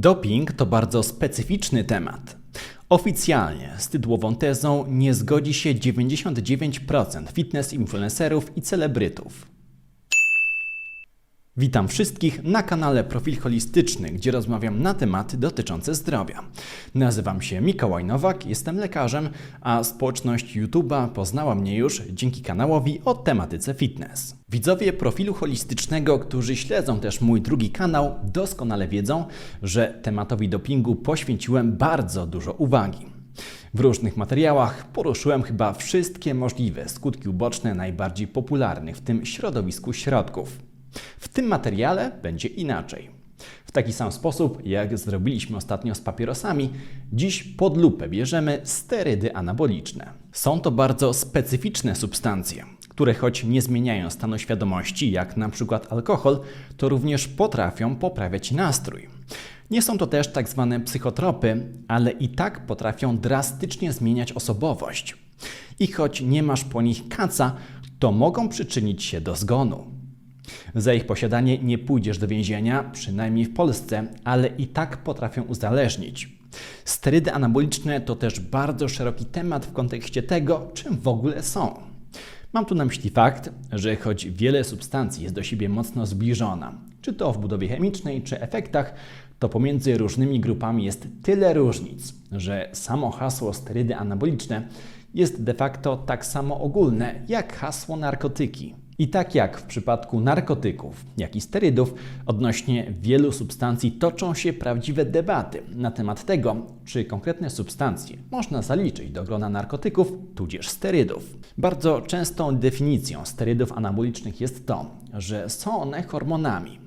Doping to bardzo specyficzny temat. Oficjalnie z tytułową tezą nie zgodzi się 99% fitness influencerów i celebrytów. Witam wszystkich na kanale Profil Holistyczny, gdzie rozmawiam na tematy dotyczące zdrowia. Nazywam się Mikołaj Nowak, jestem lekarzem, a społeczność YouTube'a poznała mnie już dzięki kanałowi o tematyce fitness. Widzowie profilu holistycznego, którzy śledzą też mój drugi kanał, doskonale wiedzą, że tematowi dopingu poświęciłem bardzo dużo uwagi. W różnych materiałach poruszyłem chyba wszystkie możliwe skutki uboczne najbardziej popularnych w tym środowisku środków. W tym materiale będzie inaczej. W taki sam sposób, jak zrobiliśmy ostatnio z papierosami, dziś pod lupę bierzemy sterydy anaboliczne. Są to bardzo specyficzne substancje, które choć nie zmieniają stanu świadomości, jak na przykład alkohol, to również potrafią poprawiać nastrój. Nie są to też tak zwane psychotropy, ale i tak potrafią drastycznie zmieniać osobowość. I choć nie masz po nich kaca, to mogą przyczynić się do zgonu. Za ich posiadanie nie pójdziesz do więzienia, przynajmniej w Polsce, ale i tak potrafią uzależnić. Sterydy anaboliczne to też bardzo szeroki temat w kontekście tego, czym w ogóle są. Mam tu na myśli fakt, że choć wiele substancji jest do siebie mocno zbliżona, czy to w budowie chemicznej, czy efektach, to pomiędzy różnymi grupami jest tyle różnic, że samo hasło sterydy anaboliczne jest de facto tak samo ogólne jak hasło narkotyki. I tak jak w przypadku narkotyków, jak i sterydów, odnośnie wielu substancji toczą się prawdziwe debaty na temat tego, czy konkretne substancje można zaliczyć do grona narkotyków, tudzież sterydów. Bardzo częstą definicją sterydów anabolicznych jest to, że są one hormonami,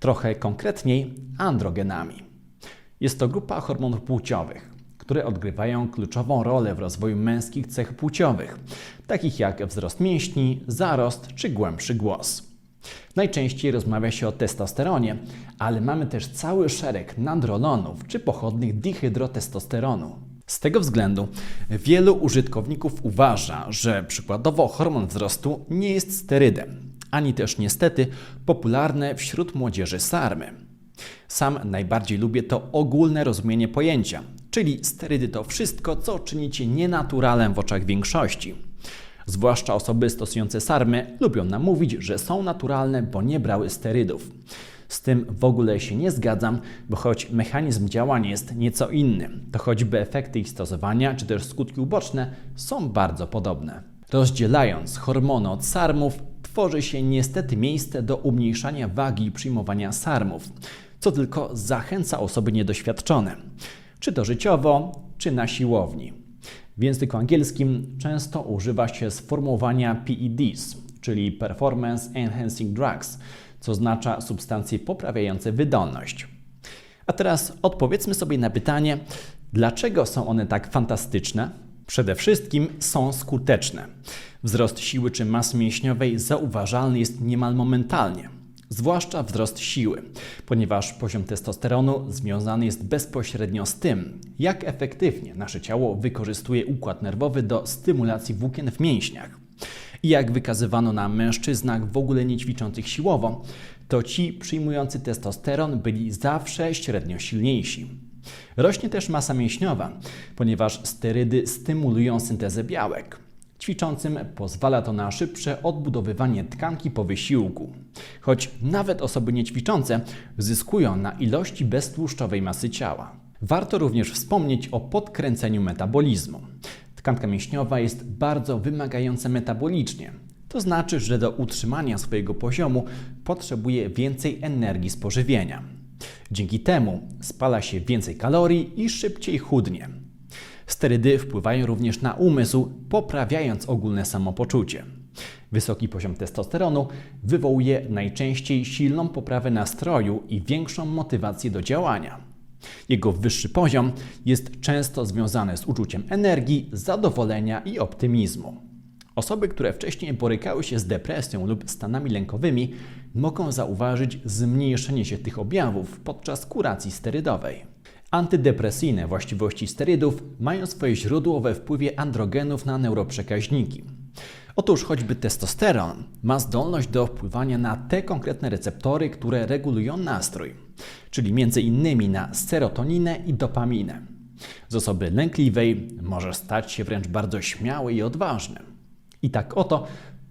trochę konkretniej androgenami. Jest to grupa hormonów płciowych, które odgrywają kluczową rolę w rozwoju męskich cech płciowych, takich jak wzrost mięśni, zarost czy głębszy głos. Najczęściej rozmawia się o testosteronie, ale mamy też cały szereg nandrolonów czy pochodnych dihydrotestosteronu. Z tego względu wielu użytkowników uważa, że przykładowo hormon wzrostu nie jest sterydem, ani też niestety popularne wśród młodzieży sarmy. Sam najbardziej lubię to ogólne rozumienie pojęcia, czyli sterydy to wszystko, co czyni cię nienaturalem w oczach większości. Zwłaszcza osoby stosujące sarmy lubią nam mówić, że są naturalne, bo nie brały sterydów. Z tym w ogóle się nie zgadzam, bo choć mechanizm działania jest nieco inny, to choćby efekty ich stosowania czy też skutki uboczne są bardzo podobne. Rozdzielając hormony od sarmów, tworzy się niestety miejsce do umniejszania wagi i przyjmowania sarmów, co tylko zachęca osoby niedoświadczone czy to życiowo, czy na siłowni. W języku angielskim często używa się sformułowania PEDs, czyli Performance Enhancing Drugs, co oznacza substancje poprawiające wydolność. A teraz odpowiedzmy sobie na pytanie, dlaczego są one tak fantastyczne? Przede wszystkim są skuteczne. Wzrost siły czy masy mięśniowej zauważalny jest niemal momentalnie zwłaszcza wzrost siły, ponieważ poziom testosteronu związany jest bezpośrednio z tym, jak efektywnie nasze ciało wykorzystuje układ nerwowy do stymulacji włókien w mięśniach. I jak wykazywano na mężczyznach w ogóle nie ćwiczących siłowo, to ci przyjmujący testosteron byli zawsze średnio silniejsi. Rośnie też masa mięśniowa, ponieważ sterydy stymulują syntezę białek. Ćwiczącym pozwala to na szybsze odbudowywanie tkanki po wysiłku. Choć nawet osoby niećwiczące zyskują na ilości beztłuszczowej masy ciała. Warto również wspomnieć o podkręceniu metabolizmu. Tkanka mięśniowa jest bardzo wymagająca metabolicznie. To znaczy, że do utrzymania swojego poziomu potrzebuje więcej energii z pożywienia. Dzięki temu spala się więcej kalorii i szybciej chudnie. Sterydy wpływają również na umysł, poprawiając ogólne samopoczucie. Wysoki poziom testosteronu wywołuje najczęściej silną poprawę nastroju i większą motywację do działania. Jego wyższy poziom jest często związany z uczuciem energii, zadowolenia i optymizmu. Osoby, które wcześniej borykały się z depresją lub stanami lękowymi, mogą zauważyć zmniejszenie się tych objawów podczas kuracji sterydowej. Antydepresyjne właściwości sterydów mają swoje źródło we wpływie androgenów na neuroprzekaźniki. Otóż choćby testosteron ma zdolność do wpływania na te konkretne receptory, które regulują nastrój. czyli innymi na serotoninę i dopaminę. Z osoby lękliwej możesz stać się wręcz bardzo śmiały i odważny. I tak oto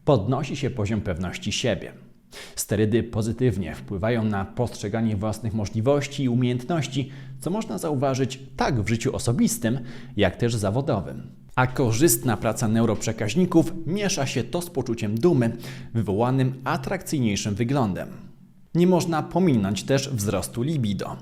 podnosi się poziom pewności siebie. Sterydy pozytywnie wpływają na postrzeganie własnych możliwości i umiejętności, co można zauważyć tak w życiu osobistym, jak też zawodowym. A korzystna praca neuroprzekaźników miesza się to z poczuciem dumy, wywołanym atrakcyjniejszym wyglądem. Nie można pominąć też wzrostu libido.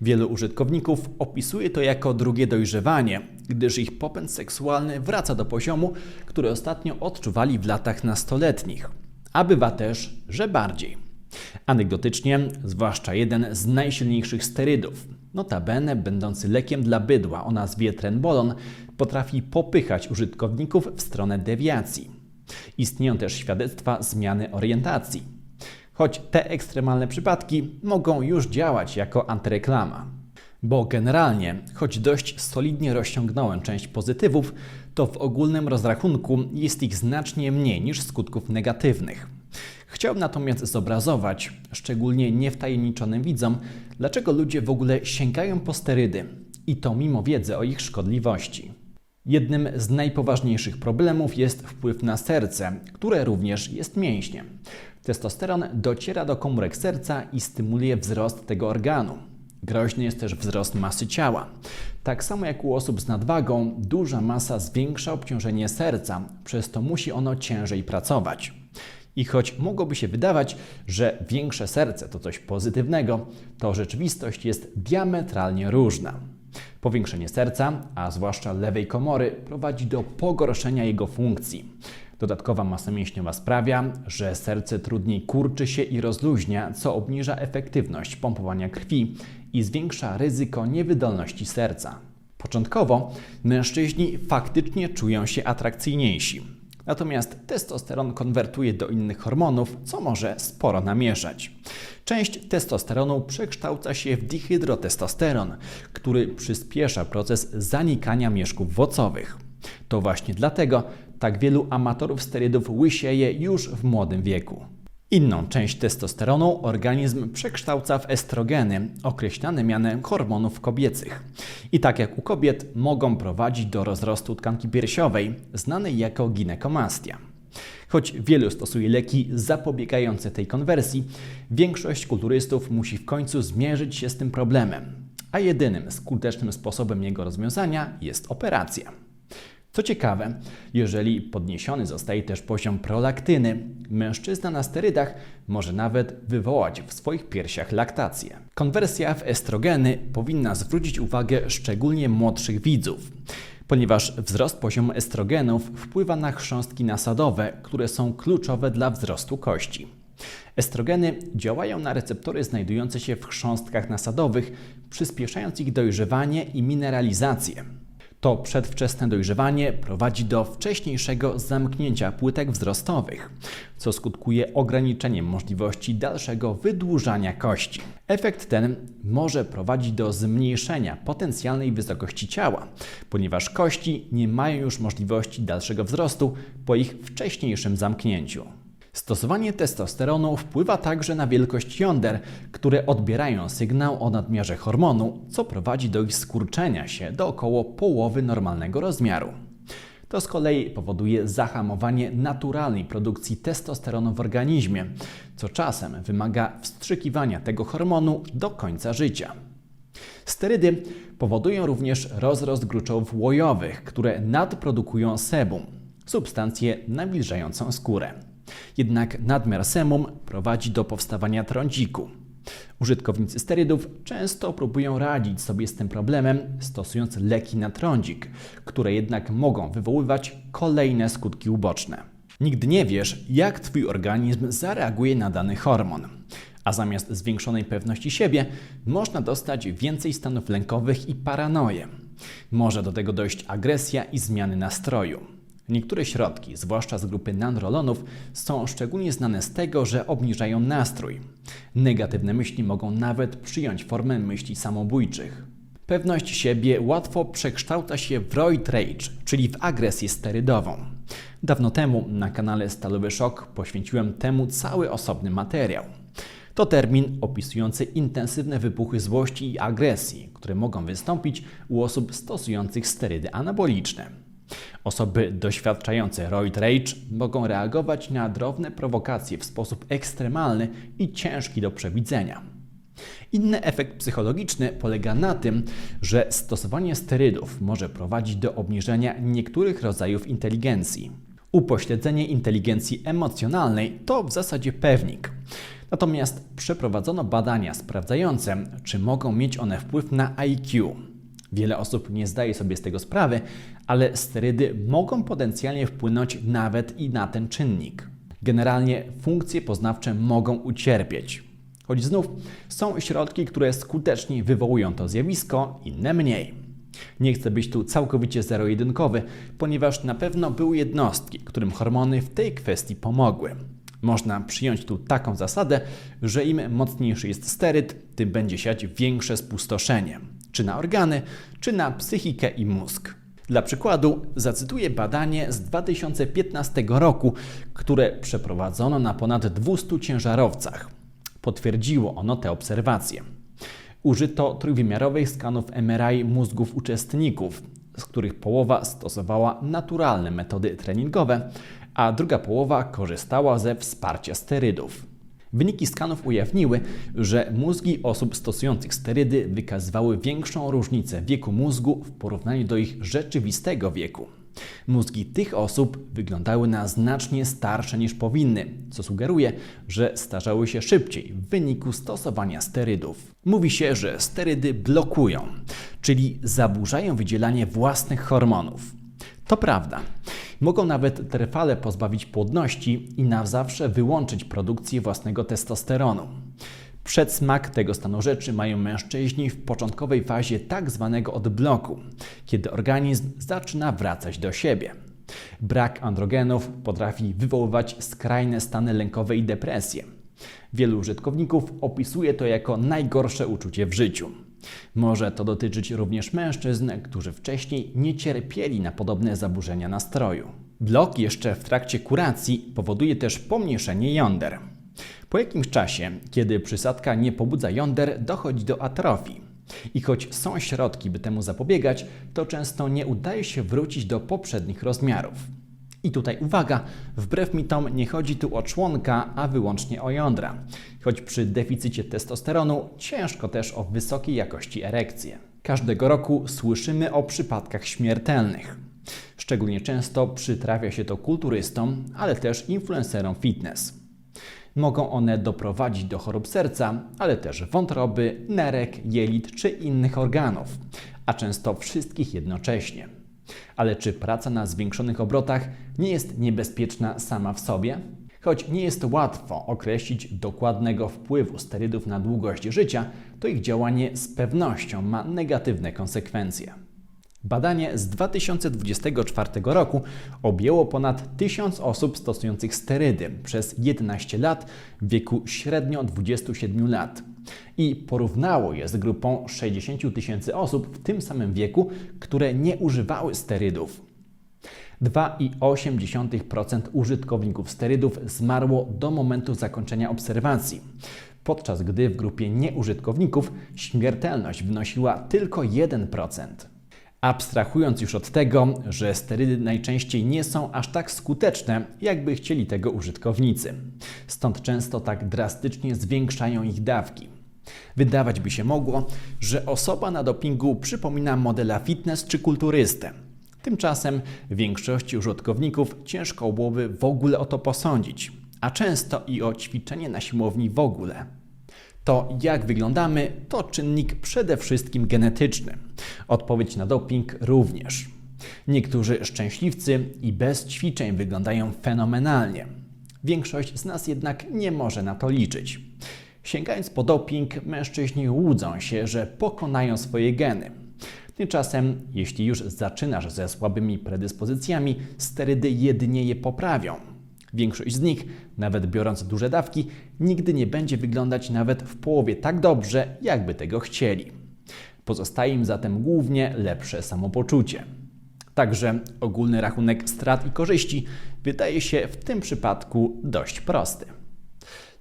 Wielu użytkowników opisuje to jako drugie dojrzewanie, gdyż ich popęd seksualny wraca do poziomu, który ostatnio odczuwali w latach nastoletnich a bywa też, że bardziej. Anegdotycznie, zwłaszcza jeden z najsilniejszych sterydów, notabene będący lekiem dla bydła o nazwie trenbolon, potrafi popychać użytkowników w stronę dewiacji. Istnieją też świadectwa zmiany orientacji. Choć te ekstremalne przypadki mogą już działać jako antyreklama. Bo generalnie, choć dość solidnie rozciągnąłem część pozytywów, to w ogólnym rozrachunku jest ich znacznie mniej niż skutków negatywnych. Chciałbym natomiast zobrazować, szczególnie niewtajemniczonym widzom, dlaczego ludzie w ogóle sięgają po sterydy i to mimo wiedzy o ich szkodliwości. Jednym z najpoważniejszych problemów jest wpływ na serce, które również jest mięśniem. Testosteron dociera do komórek serca i stymuluje wzrost tego organu. Groźny jest też wzrost masy ciała. Tak samo jak u osób z nadwagą, duża masa zwiększa obciążenie serca, przez to musi ono ciężej pracować. I choć mogłoby się wydawać, że większe serce to coś pozytywnego, to rzeczywistość jest diametralnie różna. Powiększenie serca, a zwłaszcza lewej komory, prowadzi do pogorszenia jego funkcji. Dodatkowa masa mięśniowa sprawia, że serce trudniej kurczy się i rozluźnia, co obniża efektywność pompowania krwi i zwiększa ryzyko niewydolności serca. Początkowo mężczyźni faktycznie czują się atrakcyjniejsi. Natomiast testosteron konwertuje do innych hormonów, co może sporo namieszać. Część testosteronu przekształca się w dihydrotestosteron, który przyspiesza proces zanikania mieszków wocowych. To właśnie dlatego tak wielu amatorów sterydów łysieje już w młodym wieku. Inną część testosteronu organizm przekształca w estrogeny, określane mianem hormonów kobiecych. I tak jak u kobiet, mogą prowadzić do rozrostu tkanki piersiowej, znanej jako ginekomastia. Choć wielu stosuje leki zapobiegające tej konwersji, większość kulturystów musi w końcu zmierzyć się z tym problemem, a jedynym skutecznym sposobem jego rozwiązania jest operacja. Co ciekawe, jeżeli podniesiony zostaje też poziom prolaktyny, mężczyzna na sterydach może nawet wywołać w swoich piersiach laktację. Konwersja w estrogeny powinna zwrócić uwagę szczególnie młodszych widzów, ponieważ wzrost poziomu estrogenów wpływa na chrząstki nasadowe, które są kluczowe dla wzrostu kości. Estrogeny działają na receptory znajdujące się w chrząstkach nasadowych, przyspieszając ich dojrzewanie i mineralizację. To przedwczesne dojrzewanie prowadzi do wcześniejszego zamknięcia płytek wzrostowych, co skutkuje ograniczeniem możliwości dalszego wydłużania kości. Efekt ten może prowadzić do zmniejszenia potencjalnej wysokości ciała, ponieważ kości nie mają już możliwości dalszego wzrostu po ich wcześniejszym zamknięciu. Stosowanie testosteronu wpływa także na wielkość jąder, które odbierają sygnał o nadmiarze hormonu, co prowadzi do ich skurczenia się do około połowy normalnego rozmiaru. To z kolei powoduje zahamowanie naturalnej produkcji testosteronu w organizmie, co czasem wymaga wstrzykiwania tego hormonu do końca życia. Sterydy powodują również rozrost gruczołów łojowych, które nadprodukują sebum, substancję nawilżającą skórę. Jednak nadmiar semum prowadzi do powstawania trądziku. Użytkownicy sterydów często próbują radzić sobie z tym problemem, stosując leki na trądzik, które jednak mogą wywoływać kolejne skutki uboczne. Nigdy nie wiesz, jak Twój organizm zareaguje na dany hormon. A zamiast zwiększonej pewności siebie, można dostać więcej stanów lękowych i paranoję. Może do tego dojść agresja i zmiany nastroju. Niektóre środki, zwłaszcza z grupy nandrolonów, są szczególnie znane z tego, że obniżają nastrój. Negatywne myśli mogą nawet przyjąć formę myśli samobójczych. Pewność siebie łatwo przekształca się w roid rage, czyli w agresję sterydową. Dawno temu na kanale Stalowy Szok poświęciłem temu cały osobny materiał. To termin opisujący intensywne wybuchy złości i agresji, które mogą wystąpić u osób stosujących sterydy anaboliczne. Osoby doświadczające roid rage mogą reagować na drobne prowokacje w sposób ekstremalny i ciężki do przewidzenia. Inny efekt psychologiczny polega na tym, że stosowanie sterydów może prowadzić do obniżenia niektórych rodzajów inteligencji. Upośledzenie inteligencji emocjonalnej to w zasadzie pewnik. Natomiast przeprowadzono badania sprawdzające, czy mogą mieć one wpływ na IQ. Wiele osób nie zdaje sobie z tego sprawy, ale sterydy mogą potencjalnie wpłynąć nawet i na ten czynnik. Generalnie funkcje poznawcze mogą ucierpieć. Choć znów są środki, które skutecznie wywołują to zjawisko, inne mniej. Nie chcę być tu całkowicie zero-jedynkowy, ponieważ na pewno były jednostki, którym hormony w tej kwestii pomogły. Można przyjąć tu taką zasadę, że im mocniejszy jest steryd, tym będzie siać większe spustoszenie, czy na organy, czy na psychikę i mózg. Dla przykładu zacytuję badanie z 2015 roku, które przeprowadzono na ponad 200 ciężarowcach. Potwierdziło ono te obserwacje. Użyto trójwymiarowych skanów MRI mózgów uczestników, z których połowa stosowała naturalne metody treningowe, a druga połowa korzystała ze wsparcia sterydów. Wyniki skanów ujawniły, że mózgi osób stosujących sterydy wykazywały większą różnicę wieku mózgu w porównaniu do ich rzeczywistego wieku. Mózgi tych osób wyglądały na znacznie starsze niż powinny, co sugeruje, że starzały się szybciej w wyniku stosowania sterydów. Mówi się, że sterydy blokują, czyli zaburzają wydzielanie własnych hormonów. To prawda. Mogą nawet trwale pozbawić płodności i na zawsze wyłączyć produkcję własnego testosteronu. Przedsmak tego stanu rzeczy mają mężczyźni w początkowej fazie tak zwanego odbloku, kiedy organizm zaczyna wracać do siebie. Brak androgenów potrafi wywoływać skrajne stany lękowe i depresję. Wielu użytkowników opisuje to jako najgorsze uczucie w życiu. Może to dotyczyć również mężczyzn, którzy wcześniej nie cierpieli na podobne zaburzenia nastroju. Blok jeszcze w trakcie kuracji powoduje też pomniejszenie jąder. Po jakimś czasie, kiedy przysadka nie pobudza jąder, dochodzi do atrofii. I choć są środki, by temu zapobiegać, to często nie udaje się wrócić do poprzednich rozmiarów. I tutaj uwaga, wbrew mitom nie chodzi tu o członka, a wyłącznie o jądra. Choć przy deficycie testosteronu ciężko też o wysokiej jakości erekcję. Każdego roku słyszymy o przypadkach śmiertelnych. Szczególnie często przytrafia się to kulturystom, ale też influencerom fitness. Mogą one doprowadzić do chorób serca, ale też wątroby, nerek, jelit czy innych organów, a często wszystkich jednocześnie. Ale czy praca na zwiększonych obrotach nie jest niebezpieczna sama w sobie? Choć nie jest łatwo określić dokładnego wpływu sterydów na długość życia, to ich działanie z pewnością ma negatywne konsekwencje. Badanie z 2024 roku objęło ponad 1000 osób stosujących sterydy przez 11 lat w wieku średnio 27 lat i porównało je z grupą 60 tysięcy osób w tym samym wieku, które nie używały sterydów. 2,8% użytkowników sterydów zmarło do momentu zakończenia obserwacji, podczas gdy w grupie nieużytkowników śmiertelność wynosiła tylko 1%. Abstrahując już od tego, że sterydy najczęściej nie są aż tak skuteczne, jakby chcieli tego użytkownicy. Stąd często tak drastycznie zwiększają ich dawki. Wydawać by się mogło, że osoba na dopingu przypomina modela fitness czy kulturystę. Tymczasem większości użytkowników ciężko byłoby w ogóle o to posądzić, a często i o ćwiczenie na siłowni w ogóle. To, jak wyglądamy, to czynnik przede wszystkim genetyczny. Odpowiedź na doping również. Niektórzy szczęśliwcy i bez ćwiczeń wyglądają fenomenalnie. Większość z nas jednak nie może na to liczyć. Sięgając po doping, mężczyźni łudzą się, że pokonają swoje geny. Tymczasem, jeśli już zaczynasz ze słabymi predyspozycjami, sterydy jedynie je poprawią. Większość z nich, nawet biorąc duże dawki, nigdy nie będzie wyglądać nawet w połowie tak dobrze, jakby tego chcieli. Pozostaje im zatem głównie lepsze samopoczucie. Także ogólny rachunek strat i korzyści wydaje się w tym przypadku dość prosty.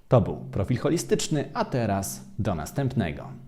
To był profil holistyczny, a teraz do następnego.